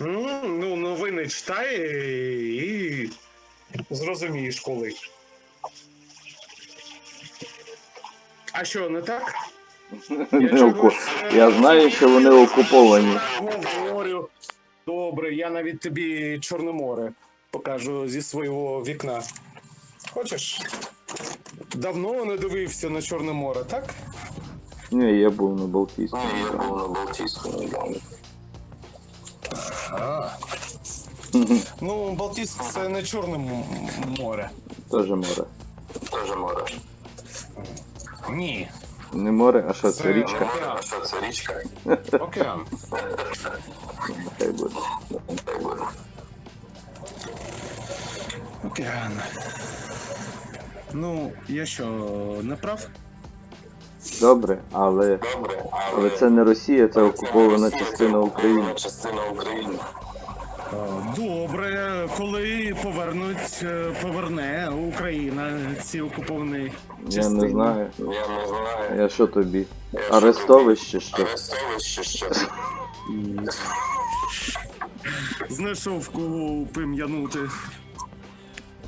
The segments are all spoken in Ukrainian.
Ну, новини читай і зрозумієш коли. А що, не так? Не чогось, Я знаю, що вони окуповані. Говорю. Добре, я навіть тобі Чорне море покажу зі свого вікна. Хочеш? Давно не дивився на Чорне море, так? Ні, я був на Балтійському. Ні, я був на Балтійському. Ну, Балтійськ це не Чорне м- море. Теж море. Теж море. Ні. Не море, а що це Це- річка? Море, а що це річка? Океан. Хай буде. Хай буде. Океан. Ну, я що, не прав? Добре, але, Добре, але але це не Росія, це окупована Росія, частина України. частина України. Добре, коли повернуть, е, поверне Україна ці окуповані Я частини. не знаю. Я не знаю. Я що тобі? Арестовище що? Арестовище що? Знайшов кого пим'янути.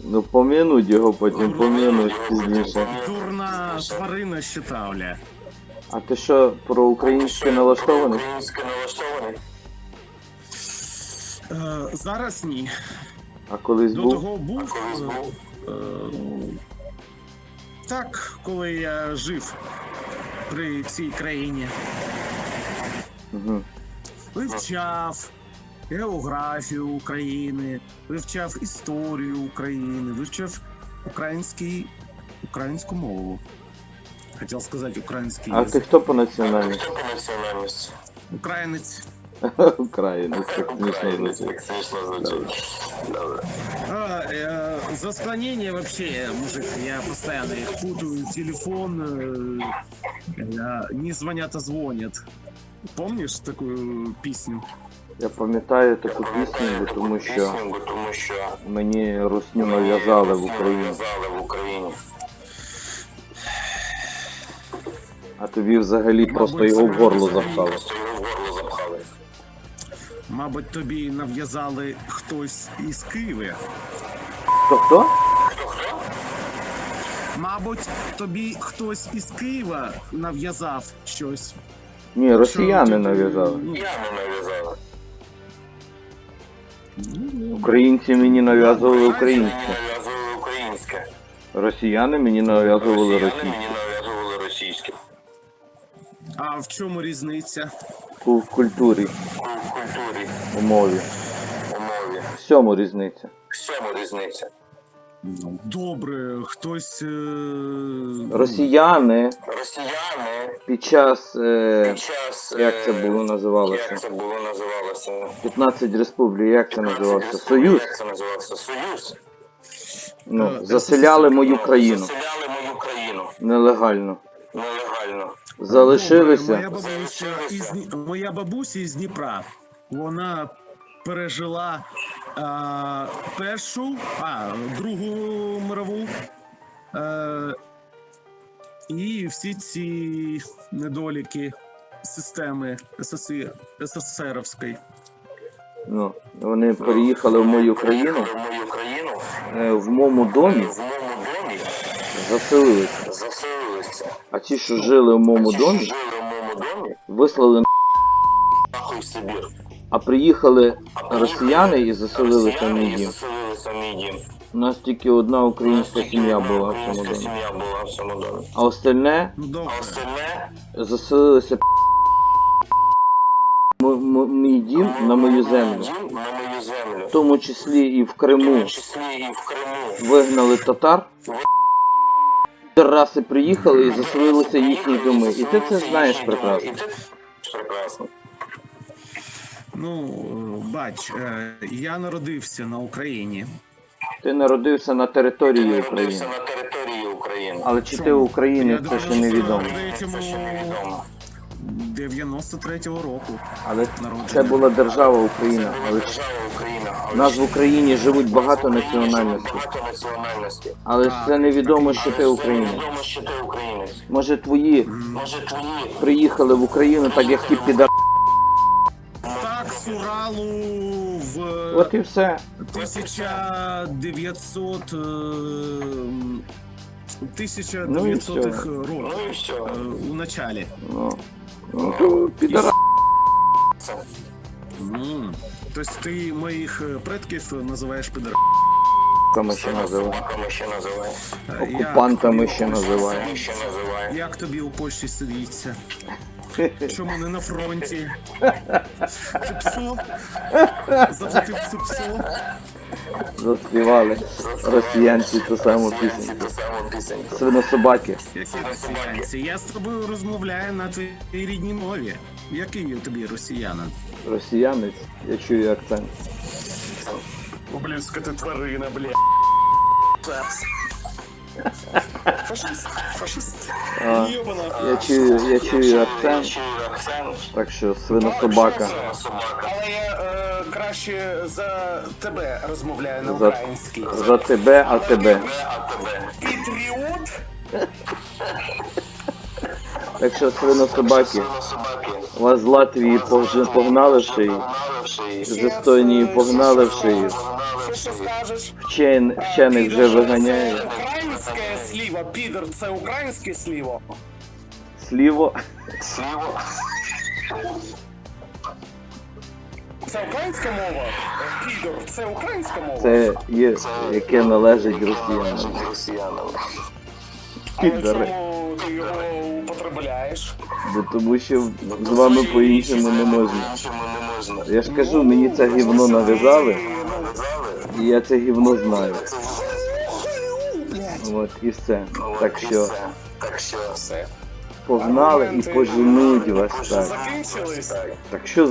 Ну помінуть його, потім помінуть пізніше. Дурна тварина щитавля. А ти що про українське налаштований? Українське налаштований? Е, зараз ні. А колись До був? того був. Колись був. е, так, коли я жив при цій країні. Угу. Вивчав географію України, вивчав історію України, вивчав український, українську мову. Хотів сказати український А ти хто по національності? Хто по національності? українець. Українець, так смішно Українець, звучить. як смішно звучить. Добре. А, э, за склонение вообще, мужик, я постоянно их путаю. Телефон, э, э, не звонят, а звонят. Помнишь такую песню? Я пам'ятаю таку пісню, бо тому що Пісню, бо тому що мені русню нав'язали в Україні. нав'язали в Україні. А тобі взагалі просто його в горло запхали. Просто його в горло запхали. Мабуть, тобі нав'язали хтось із Києва. Хто хто? Мабуть, тобі хтось із Києва нав'язав щось. Ні, росіяни Що ти- нав'язали. Українці мені нав'язували українське. Росіяни мені нав'язували російське. мені нав'язували російське. А в чому різниця? У культурі, У культурі, у мові. у мові. Всьому різниця. Всьому різниця. Добре, хтось. Е... Росіяни Росіяни під час, е, під час... як це е, було називалося? Як це було називалося? 15 республік, як це називався? Союз. Як це називався? Союз. Ну, Е, заселяли мою Ну, країну Заселяли мою країну. нелегально. Нелегально. Добре, Залишилися. Моя бабуся, із, Дні- моя бабуся із Дніпра. Вона пережила а, першу, а другу мирову. Е, і всі ці недоліки системи СССР, СССРівської. Ну, вони переїхали в мою країну, Приїхали в мою країну. е, в моєму домі В моєму домі заселилися. заселилися. А ті, що жили в моєму домі, вислали на- нахуй в Сибір. а приїхали росіяни і заселилися в мій дім. У нас тільки одна українська сім'я була в цьому домі. А остальне Ну А добре. остальне заселилися мій дім на мою землю. Дім на мою землю. В тому числі і в Криму вигнали татар. Раси приїхали і заселилися їхні доми. І ти це знаєш прекрасно. Ну, бач, е, я народився на Україні. Ти народився на території України. Але чи ти українець, це ще невідомо. Це ще невідомо. 93-го року. Але Народження. це була держава Україна. Була Але держава Україна. в нас в Україні живуть багато національностей. Але це невідомо, що ти українець. Невідомо, що ти українець. Може твої приїхали в Україну, так як ті піда. Так, з Уралу От і все. 1900... е, м, 1900 Ну років Ну і все. е, у началі. Ну, ну то підара. М. Тобто ти моїх е, предків називаєш підар... ще називає. Собаками ще називає. Окупантами ще називає. Як тобі у Польщі сидіться? Чому не на фронті? Цепсо? Заплатив цепсо? Заспівали росіянці ту саму пісеньку. Свинособаки. Які росіянці? Я з тобою розмовляю на твоїй рідній мові. Який я тобі росіянин? Росіянець, я чую акцент. О, ти тварина, бля. Фашист, фашист. А, я чую, я чую акцент, так що свинособака. Собака. Але я е, краще за тебе розмовляю на За- українській. За тебе, а тебе. Патріот? Так що свинособаки, Собаки. вас з Латвії пог- погнали в шиї. з Естонії погнали в шиї, в Що скажеш? вчен, вчених вже Це виганяють. українське сліво, підер, це українське сліво. Сліво, Сліво. Це українська мова? Підер, це українська мова? це є, яке належить росіянам. Але чому ти його употребляєш? Бо тому що з вами по-іншому не можна. По-іншому не можна. Я ж кажу, мені це гівно нав'язали, і я це гівно знаю. От і все. От Так що все. Погнали і поженуть вас так. Закінчились? Так що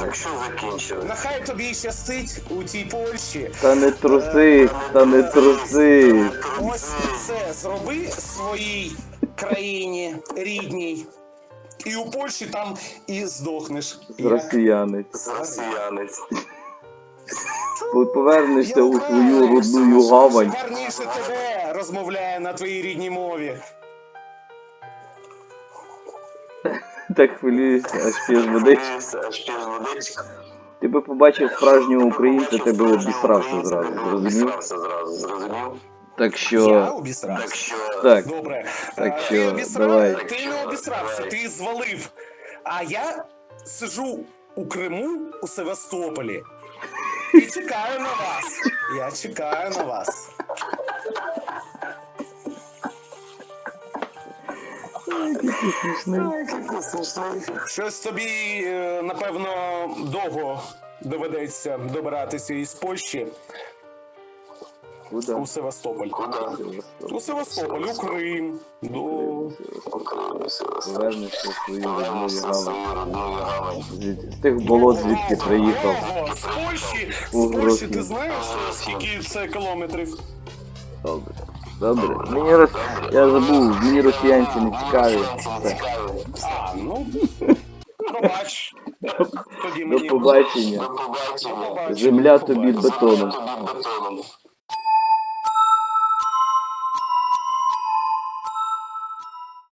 Так що закінчили? Нехай тобі щастить у тій Польщі. Та не труси, та не труси. Ось це зроби своїй країні рідній. І у Польщі там і здохнеш. Росіянець. Росіянець. Повернешся у свою родную гавань. Гарніше тебе розмовляє на твоїй рідній мові. Так хвилююся, аж п'єш водички. Ти би побачив справжнього українця, ти би обісрався зразу, зрозумів? Так Я що. Так обісрався. що... Так, Добре. Так Е, що, ти давай. ти не обісрався, ти звалив. А я сижу у Криму у Севастополі. І чекаю на вас. Я чекаю на вас. Щось тобі, е, напевно, довго доведеться добиратися із Польщі куди? у Севастополь. Куди? У Севастополь, у Крим. До... Повернешся в свою родную гавань. З тих болот, звідки приїхав. З Польщі, з Польщі ти знаєш, скільки це кілометрів? Добре. Добре. Мені рос... Я забув, мені росіянці не цікаві. А, ну, пробач. Тоді До мені побачення. Земля. Тобі бетоном.